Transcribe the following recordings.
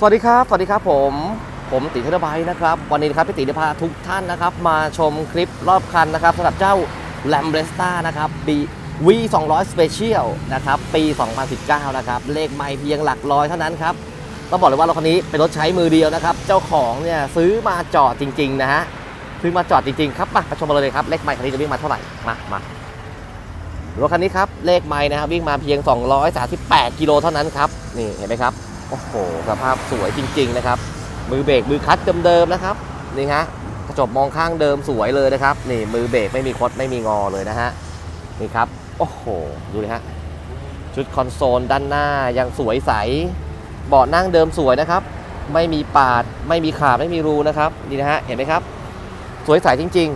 สวัสดีครับ สวัสดีครับผม ผมตีเทอร์บค์นะครับ วันนี้นะครับพี่ตีจะพาทุกท่านนะครับ มาชมคลิปรอบคันนะครับสำหรับเจ้า l a m b r e s t a นะครับ B V 2 0 0 Special นะครับ ปี 2019 นะครับ เลขไม่เพียงหลักร้อยเท่านั้นครับ ต้องบอกเลยว่ารถคันนี้เป็นรถใช้มือเดียวนะครับ เจ้าของเนี่ยซื้อมาจอดจริง ๆ นะฮะ ซื้อมาจอดจริง ๆ ครับมาชมกันเลยครับ เลขไม่คันนี้จะวิ่งมาเท่าไหร่ มามารถคันนี้ครับ เลขไม้นะครับวิ่งมาเพียง 238 กิโลเท่านั้นครับ นี่เห็นไหมครับ โอ้โหสภาพสวยจริง ๆ นะครับ มือเบรกมือคัตเดิมๆนะครับนี่ฮะกระจกมองข้างเดิมสวยเลยนะครับ นี่มือเบรกไม่มีคดไม่มีงอเลยนะฮะนี่ครับโอ้โหดูเลยฮะชุดคอนโซลด้านหน้ายังสวยใสเบาะนั่งเดิมสวยนะครับ ไม่มีปาด ไม่มีขาดไม่มีรูนะครับนี่นะฮะเห็นไหมครับ สวยใสจริง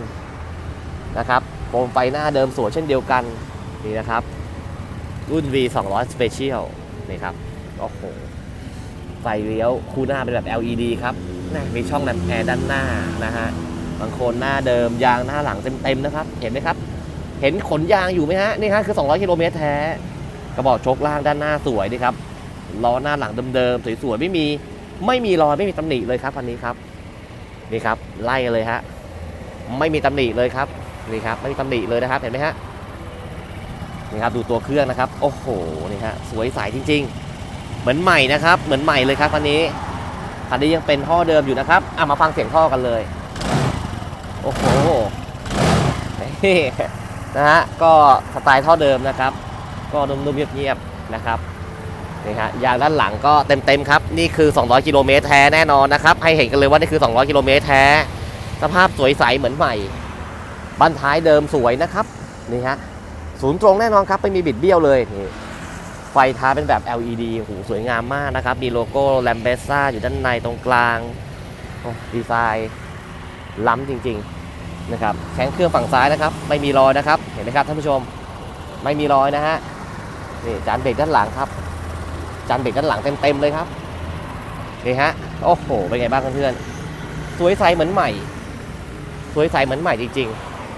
ๆนะครับโคมไฟหน้าเดิมสวยเช่นเดียวกันนี่นะครับรุ่น V 2 0 0 Special นี่ครับโอ้โห ไฟเลี้ยวคู่หน้าเป็นแบบ LED ครับนะมีช่องน้ำแอร์ด้านหน้านะฮะบางโคนหน้าเดิมยางหน้าหลังเต็มๆนะครับ เห็นไหมครับ เห็นขนยางอยู่ไหมฮะนี่ฮะคือ 200กิโลเมตรแท้กระบอกโชคล่างด้านหน้าสวยดีครับล้อหน้าหลังเดิมๆสวยๆไม่มีไม่มีรอยไม่มีตำหนิเลยครับคันนี้ครับนี่ครับไล่กันเลยฮะไม่มีตำหนิเลยครับนี่ครับไม่มีตำหนิเลยนะครับ เห็นไหมฮะนี่ครับดูตัวเครื่องนะครับ โอ้โหนี่ฮะสวยใสจริง ๆ เหมือนใหม่นะครับ เหมือนใหม่เลยครับคันนี้คันนี้ยังเป็นท่อเดิมอยู่นะครับอะมาฟังเสียงท่อกันเลย โอ้โหนี่นะฮะก็สไตล์ท่อเดิมนะครับ ก็นุ่มๆเงียบๆนะครับนี่ฮะยางด้านหลังก็เต็มๆครับ นี่คือ 200 กิโลเมตรแท้แน่นอนนะครับ ให้เห็นกันเลยว่านี่คือ 200 กิโลเมตรแท้ สภาพสวยใสเหมือนใหม่บั้นท้ายเดิมสวยนะครับ นี่ฮะศูนย์ตรงแน่นอนครับ ไม่มีบิดเบี้ยวเลยนี่ ไฟท้ายเป็นแบบ LED โหสวยงามมากนะครับ มีโลโก้ l a m b e s a อยู่ด้านในตรงกลางดีไซน์ล้ำจริงๆนะครับแข้งเครื่องฝั่งซ้ายนะครับ ไม่มีรอยนะครับ เห็นไหมครับท่านผู้ชม ไม่มีรอยนะฮะ นี่จานเบรกด้านหลังครับ จานเบรกด้านหลังเต็มๆเลยครับ นี่ฮะ โอ้โห เป็นไงบ้างเพื่อนๆ สวยใสเหมือนใหม่ สวยใสเหมือนใหม่จริง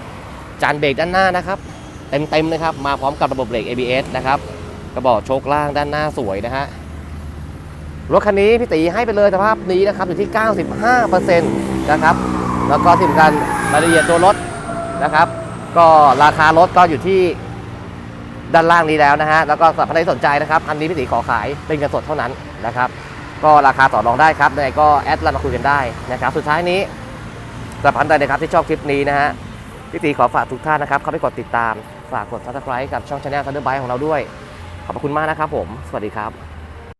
ๆ จานเบรกด้านหน้านะครับ เต็มๆเลยครับ มาพร้อมกับระบบเบรก ABS นะครับ กระบอกโชคล่างด้านหน้าสวยนะฮะรถคันนี้พี่ตีให้ไปเลยสภาพนี้นะครับอยู่ที่ 95%นะครับแล้วก็ที่สำคัญรายละเอียดตัวรถนะครับ ก็ราคารถก็อยู่ที่ด้านล่างนี้แล้วนะฮะแล้วก็สำหรับใครสนใจนะครับอันนี้พี่ตีขอขายเป็นเงินสดเท่านั้นนะครับ ก็ราคาต่อรองได้ครับยังไงก็แอดไลน์มาคุยกันได้นะครับ สุดท้ายนี้สำหรับท่านใดนะครับที่ชอบคลิปนี้นะฮะพี่ตีขอฝากทุกท่านนะครับเข้าไปกดติดตามฝากกด subscribe กับช่องชาแนล Thunderbike ของเราด้วย ขอบพระคุณมากนะครับผม สวัสดีครับ